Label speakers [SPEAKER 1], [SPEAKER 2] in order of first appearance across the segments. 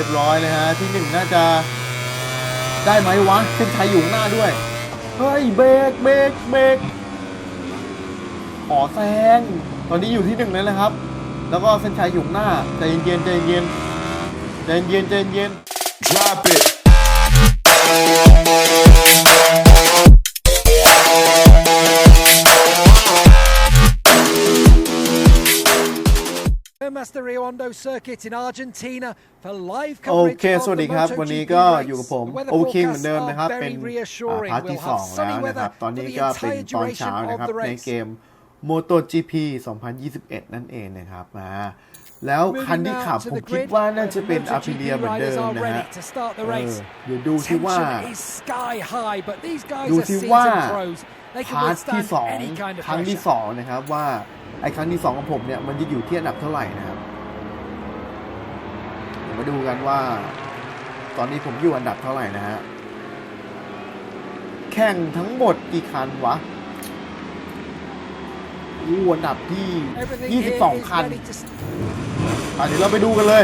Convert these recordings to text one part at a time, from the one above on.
[SPEAKER 1] รียบร้อยเลยฮะ ที่หนึ่งน่าจะได้ไหมวะเส้นชัยอยู่หน้าด้วย เฮ้ยเบรกเบรกเบรกขอแซง ตอนนี้อยู่ที่หนึ่งแล้วนะครับ แล้วก็เส้นชัยอยู่หน้า ใจเย็นๆใจเย็นๆใจเย็นๆใจเย็น
[SPEAKER 2] Drop it.
[SPEAKER 3] Circuit in Argentina for live
[SPEAKER 1] โอ
[SPEAKER 3] coverage
[SPEAKER 1] เค
[SPEAKER 3] of
[SPEAKER 1] สวัส
[SPEAKER 3] the
[SPEAKER 1] ดีครับ วันนี้ก็
[SPEAKER 3] MotoGP
[SPEAKER 1] อยู่กับผม
[SPEAKER 3] race. The weather
[SPEAKER 1] โอคิงเหมือน
[SPEAKER 3] forecasts
[SPEAKER 1] เดิมนะครับ
[SPEAKER 3] are
[SPEAKER 1] เป็น
[SPEAKER 3] very
[SPEAKER 1] อ่า
[SPEAKER 3] reassuring.
[SPEAKER 1] พาร์ทที่
[SPEAKER 3] We'll
[SPEAKER 1] สอง
[SPEAKER 3] have
[SPEAKER 1] แล้ว
[SPEAKER 3] sunny
[SPEAKER 1] นะครับ
[SPEAKER 3] weather
[SPEAKER 1] ตอน
[SPEAKER 3] for
[SPEAKER 1] นี้
[SPEAKER 3] the
[SPEAKER 1] ก็เป็น
[SPEAKER 3] entire
[SPEAKER 1] ตอนเช้า
[SPEAKER 3] duration
[SPEAKER 1] นะครับ
[SPEAKER 3] of the
[SPEAKER 1] ใน
[SPEAKER 3] race.
[SPEAKER 1] เกม MotoGP 2021 นั่นเองนะครับมาแล้วคัน
[SPEAKER 3] Moving
[SPEAKER 1] ที่
[SPEAKER 3] now
[SPEAKER 1] ขับ
[SPEAKER 3] to
[SPEAKER 1] ผม
[SPEAKER 3] the
[SPEAKER 1] คิด
[SPEAKER 3] grid,
[SPEAKER 1] ว่าน่าจะเป็น
[SPEAKER 3] MotoGP
[SPEAKER 1] Aprilia เหมือนเดิ
[SPEAKER 3] riders
[SPEAKER 1] ม
[SPEAKER 3] are
[SPEAKER 1] นะฮะ
[SPEAKER 3] ready to start
[SPEAKER 1] เอ
[SPEAKER 3] the
[SPEAKER 1] อ
[SPEAKER 3] race.
[SPEAKER 1] เดี๋ยวดูที่ว่า
[SPEAKER 3] Tension is sky high, but these guys
[SPEAKER 1] ดู
[SPEAKER 3] are
[SPEAKER 1] ที่ว่า
[SPEAKER 3] seasoned pros. They
[SPEAKER 1] พา
[SPEAKER 3] can
[SPEAKER 1] ร์ทที่
[SPEAKER 3] withstand
[SPEAKER 1] สอง
[SPEAKER 3] any kind of
[SPEAKER 1] ครั้งที่
[SPEAKER 3] pressure.
[SPEAKER 1] สองนะครับว่าไอ้ครั้งที่สองของผมเนี่ยมันจะอยู่ที่อันดับเท่าไหร่นะครับเดี๋ยว มาดูกันว่า ตอนนี้ผมอยู่อันดับเท่าไหร่นะฮะ แข่งทั้งหมดกี่คันวะอู้อันดับที่
[SPEAKER 3] Everything here is
[SPEAKER 1] 22 คัน
[SPEAKER 3] ready to
[SPEAKER 1] อะเดี๋ยวเราไปดูกันเลย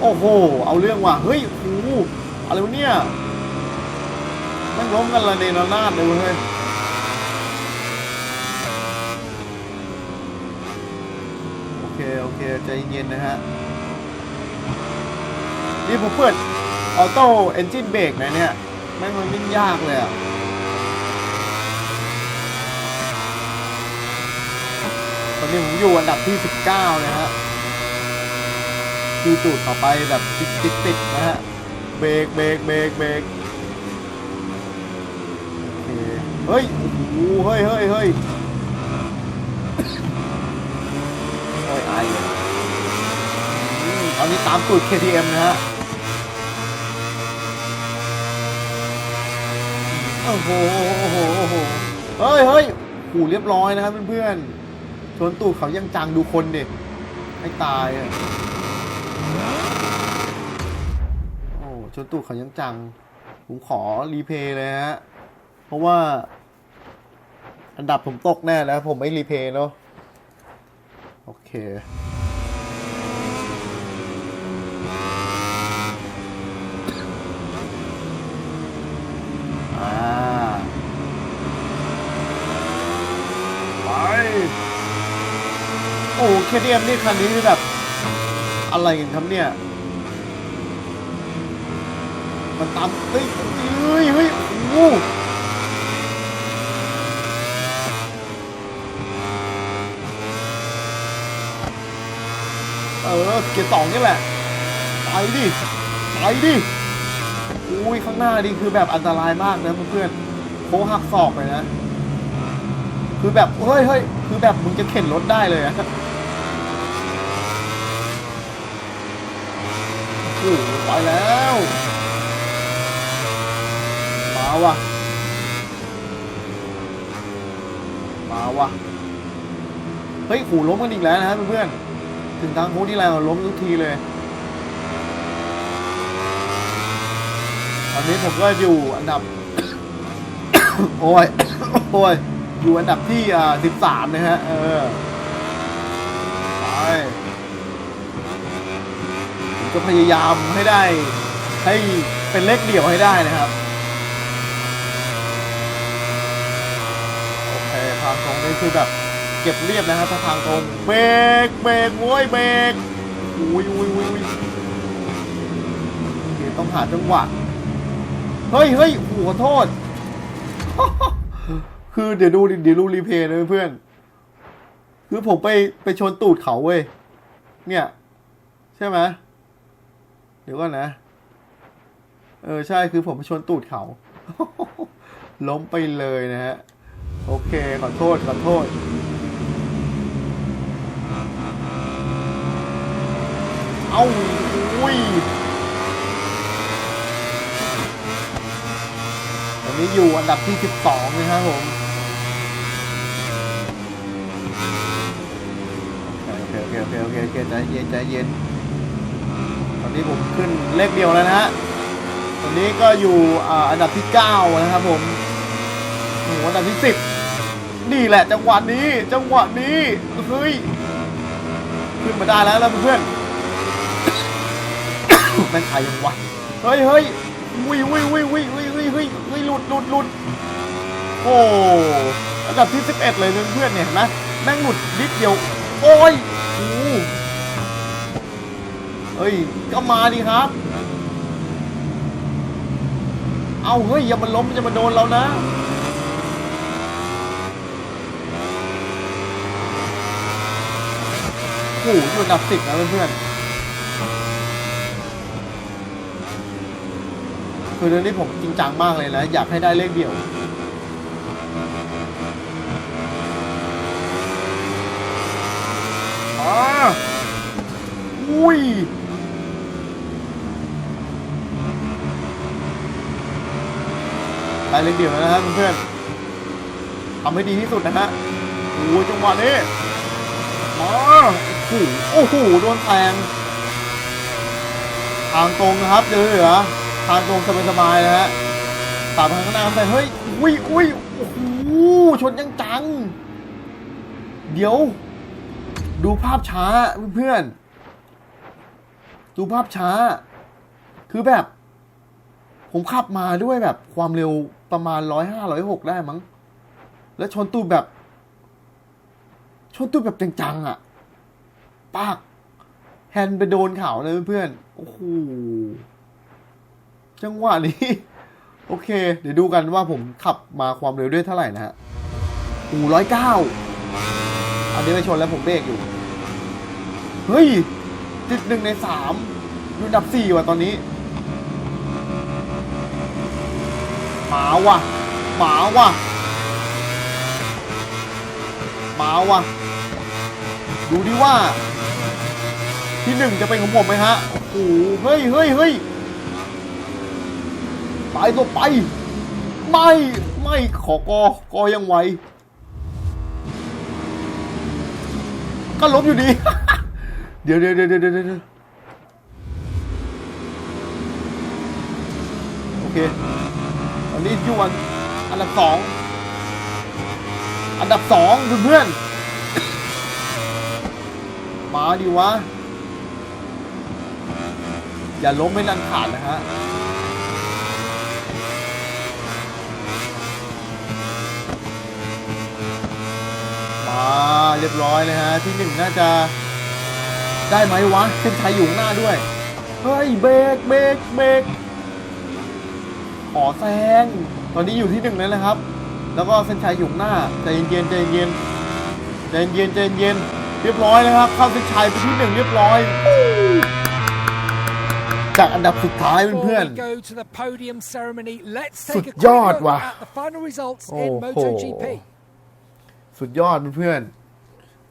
[SPEAKER 1] โอ้โห เอาเรื่องว่ะ เฮ้ยโอ้โหอะไรวะเนี่ยแม่งล้มกันละเนรนาดเลยเว้ยโอเค โอเค ใจเย็นนะฮะ นี่ผมเปิดออโต้เอนจินเบรกนะเนี่ยแม่งมันวิ่งยากเลยอะตอนนี้ผมอยู่อันดับที่ 19 นะฮะ คือจุดต่อไปแบบติดติดติดนะฮะ เบรกเบรกเบรกเบรกเฮ้ยโอ้โหเฮ้ยเฮ้ยเฮ้ยโอ้ยไอเลยอืมตอนนี้ตามตูด KTM นะฮะ โอ้โห โอ้โห โอ้โห เฮ้ยเฮ้ยหูเรียบร้อยนะครับเพื่อนๆชนตูดเขายังจังดูคนดิให้ตายอะ โอ้ชนตูดเขายังจัง ผมขอรีเพย์เลยฮะ เพราะว่า อันดับผมตกแน่แล้ว ผมไม่รีเพย์เนาะ โอเคไปโอ้เคเดียมนี่คันนี้แบบ อะไรกันครับเนี่ย มันตามเฮ้ยเฮ้ยเฮ้ยโอ้เออเกียร์สองนี่แหละ ไปดิ ไปดิ อุ้ยข้างหน้านี่คือแบบอันตรายมากนะเพื่อนๆโค้งหักศอกเลยนะ คือแบบ เฮ้ยเฮ้ยคือแบบมึงจะเข็นรถได้เลยอะ อ้ไปแล้ว มาว่ะ มาว่ะ เฮ้ยขู่ล้มกันอีกแล้วนะฮะเพื่อนๆถึงทางโค้งที่ไรล้มทุกทีเลย ตอนนี้ผมก็อยู่อันดับ โอ้ย โอ้ย อยู่อันดับที่อ่าสิบสามนะฮะ เออ ไปผม จะพยายามให้ได้ ให้เป็นเลขเดี่ยวให้ได้นะครับ โอเคทางตรงนี้คือแบบเก็บเรียบนะฮะถ้าทางตรงเบรกเบรกโว้ยเบรกอุ้ยอุ้ยอุ้ยอุ้ยโอเคต้องหาจังหวะเฮ้ยเฮ้ยโอ้โหขอโทษ คือเดี๋ยวดูเดี๋ยวดูรีเพย์นะเพื่อน คือผมไปไปชนตูดเขาเว้ย เนี่ย ใช่ไหม เดี๋ยวก่อนนะ เออ ใช่คือผมชนตูดเขา ล้มไปเลยนะฮะ โอเค ขอโทษ ขอโทษเอ้าอุ้ยตอนนี้อยู่อันดับที่ 12 นะครับผมโอเคโอเคโอเคโอเคใจเย็นใจเย็น นี้ผมขึ้นเลขเดียวแล้วนะฮะวันนี้ก็อยู่อ,อันดับที่ 9 นะครับผมโอ้โหอันดับที่ 10 นี่แหละจังหวะนี้จังหวะนี้เฮ้ยขึ้นมาได้แล้วแล้วเพื่อนแม่งใครยังวะเฮ้ยเฮ้ยวิววิววิววิววิววิววิวิหลุดหลุดหลุดโอ้อันดับที่ 11 เลยเพื่อนเนี่ยเห็นไหมแม่งหลุดนิดเดียวโอ้ยโอ้ เฮ้ย ก็มาดิครับ เอาเฮ้ย อย่ามันล้มอย่ามาโดนเรานะโอ้โหอยู่อันดับสิบนะเพื่อนๆคือเรื่องนี้ผมจริงจังมากเลยนะ อยากให้ได้เลขเดียวอ่าอุ้ย ได้ เลขเดียวนะฮะเพื่อนๆทำให้ดีที่สุดนะฮะโอ้ยจังหวะนี้มาโอ้โหโอ้โหโดนแทงทางตรงนะครับเจอเหรอทางตรงสบายๆนะฮะตัดทางข้างหน้าไปเฮ้ยอุ้ยอุ้ยโอ้โหชนยังจัง เดี๋ยว ดูภาพช้าเพื่อนๆดูภาพช้า คือแบบ ผมขับมาด้วยแบบความเร็วประมาณร้อยห้าร้อยหกได้มั้ง แล้วชนตูแบบ ชนตูแบบจังๆอะ ปาก แฮนไปโดนเขาเลยเพื่อน โอ้โห จังหวะนี้ โอเค เดี๋ยวดูกันว่าผมขับมาความเร็วด้วยเท่าไหร่นะฮะโอ้ร้อยเก้าอันนี้ไปชนแล้วผมเบรกอยู่ เฮ้ยติดหนึ่งในสามอยู่ดับสี่ว่ะตอนนี้ ห มาว่ะหมาว่ะหมาว่ะ ดูดิว่า ที่หนึ่งจะเป็นของผมไหมฮะ โอ้โห เฮ้ยเฮ้ยเฮ้ยไปตัวไป ไม่ ไม่ขอกอกอยังไหว ก็ลบอยู่ดี เดี๋ยวเดี๋ยวเดี๋ยวเดี๋ยวเดี๋ยวโอเค ตอนนี้อยู่อันอันดับสองอันดับสองเพื่อนๆมาดิวะ อย่าล้มไม่นันขาดนะฮะมาเรียบร้อยเลยฮะ ที่หนึ่งน่าจะได้ไหมวะเส้นชัยอยู่หน้าด้วย เฮ้ยเบรกเบรกเบรก ขอแซงตอนนี้อยู่ที่หนึ่งแล้วนะครับ แล้วก็เส้นชัยอยู่ข้างหน้าใจเย็นๆใจเย็นๆใจเย็นๆใจเย็นๆเรียบร้อยแล้วครับ เข้าเส้นชัยไปที่หนึ่งเรียบร้อย จากอันดับสุดท้าย
[SPEAKER 3] Before
[SPEAKER 1] เพื่อน
[SPEAKER 3] we go to the podium ceremony, let's
[SPEAKER 1] สุ
[SPEAKER 3] take
[SPEAKER 1] ด
[SPEAKER 3] a
[SPEAKER 1] ย
[SPEAKER 3] quick
[SPEAKER 1] อด
[SPEAKER 3] look
[SPEAKER 1] ว่ะ
[SPEAKER 3] at the final results
[SPEAKER 1] โอ้
[SPEAKER 3] in
[SPEAKER 1] โห
[SPEAKER 3] MotoGP.
[SPEAKER 1] ๆสุดยอดเพื่อน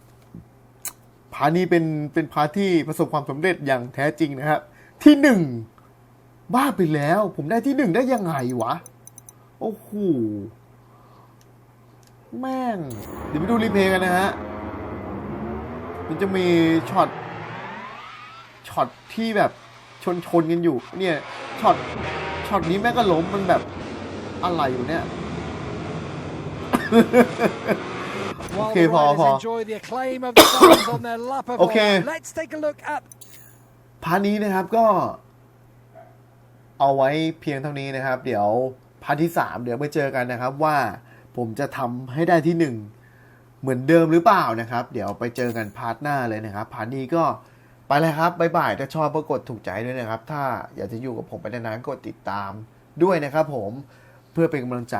[SPEAKER 1] ๆพานี้เป็นเป็นพาที่ประสบความสำเร็จอย่างแท้จริงนะครับ ที่หนึ่ง บ้าไปแล้ว ผมได้ที่หนึ่งได้ยังไงวะ โอ้โห แม่ง เดี๋ยวไปดูรีเพลย์กันนะฮะ มันจะมีช็อต ช็อตที่แบบชนชนๆกันอยู่ เนี่ย ช็อต ช็อตนี้แม่งก็ล้มมันแบบอะไรอยู่เนี่ย
[SPEAKER 3] While
[SPEAKER 1] Okay,
[SPEAKER 3] the
[SPEAKER 1] Paul,
[SPEAKER 3] riders
[SPEAKER 1] Paul.
[SPEAKER 3] enjoy the acclaim of the fans on their lap of
[SPEAKER 1] Okay.
[SPEAKER 3] honour, let's take a look at
[SPEAKER 1] พาร์ทนี้นะครับก็ เอาไว้เพียงเท่านี้นะครับ เดี๋ยวพาร์ทที่สามเดี๋ยวไปเจอกันนะครับว่าผมจะทำให้ได้ที่หนึ่งเหมือนเดิมหรือเปล่านะครับ เดี๋ยวไปเจอกันพาร์ทหน้าเลยนะครับพาร์ทนี้ก็ไปเลยครับบ๊ายบายถ้าชอบก็กดถูกใจด้วยนะครับ ถ้าอยากจะอยู่กับผมไปนานๆกดติดตามด้วยนะครับผมเพื่อเป็นกำลังใจ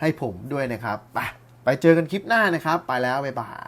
[SPEAKER 1] ให้ผมด้วยนะครับ ไปไปเจอกันคลิปหน้านะครับ ไปแล้วบ๊ายบาย